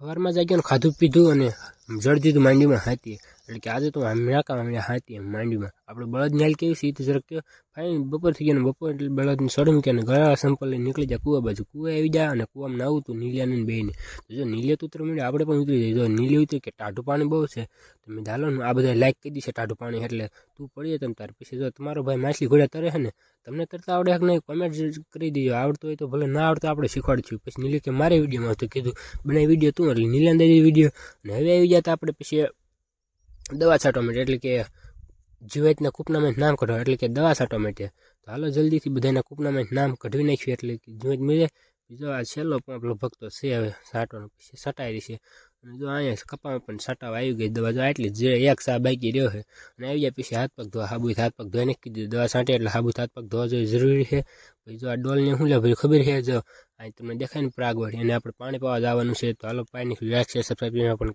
સવારમાં જાગ્યો ને ખાધું પીધું અને જળ દીધું માંડીમાં હાથી. એટલે કે આજે તો નાકા માંડ્યા હાથી એમ માંડીમાં આપણે બળદ નાલ કેવી તો જરાક કહો. ફાઈન બપોર થઈ ગયો બપોર એટલે બળદને સડમ કે ગળા સંપલ લઈને નીકળી જાય કુવા બાજુ. કુવા આવી જાય અને કુવામાં નાવું તું નીલિયાને બેને તો જો નીલિયા તો ઉતર મળ્યા, આપણે પણ ઉતરી જાય જો નીલી ઉતરી કે ટાઢું પાણી બહુ છે તમે ધાલો ને આ બધા લાઈક કરી દીશે ટાઢું પાણી એટલે તું પડીએ તમે તાર. પછી જો તમારો ભાઈ માછલી ઘોડા તરે છે ને, તમને તરતા આવડે કે નહીં કોમેન્ટ કરી દેજો. આવડતું હોય તો ભલે ના આવડતું આપણે શીખવાડશું. પછી નીલી કે મારે વિડીયોમાં તો કીધું બનાવી વીડિયો તું. એટલે નીલાને દઈ વીડિયો અને હવે આવી જાય તો આપણે પછી દવા છાંટવા માટે, એટલે કે જીવાતના કૂપનામાં નામ કઢાવ, એટલે કે દવા છાંટવા માટે. તો હાલો જલ્દીથી બધાના કૂપનામાં નામ કઢવી નાખ્યું, એટલે કે જીવાત મળે. બીજો આ છેલ્લો પણ આપણો ભક્તો છે હવે, છાંટવાનો પછી છટાઈ છે. અને જો અહીંયા કપામાં પણ છટાવા આવી ગઈ, દવા જો આટલી જે એક સા બાકી રહ્યો છે. અને આવી ગયા પછી હાથ પગ ધોવા, હાબુ હાથ પગ ધોઈને કીધું, દવા છાંટે, એટલે હાબુ હાથ પગ ધોવા જોઈએ જરૂરી છે. પછી જો આ ડોલને શું લે ભાઈ ખબર છે જો, અહીં તમને દેખાય ને પ્રાગવડ એને આપણે પાણી પાવા જવાનું છે, તો હાલો પાણી રાખ છે સબસ્ક્રાઈબ પણ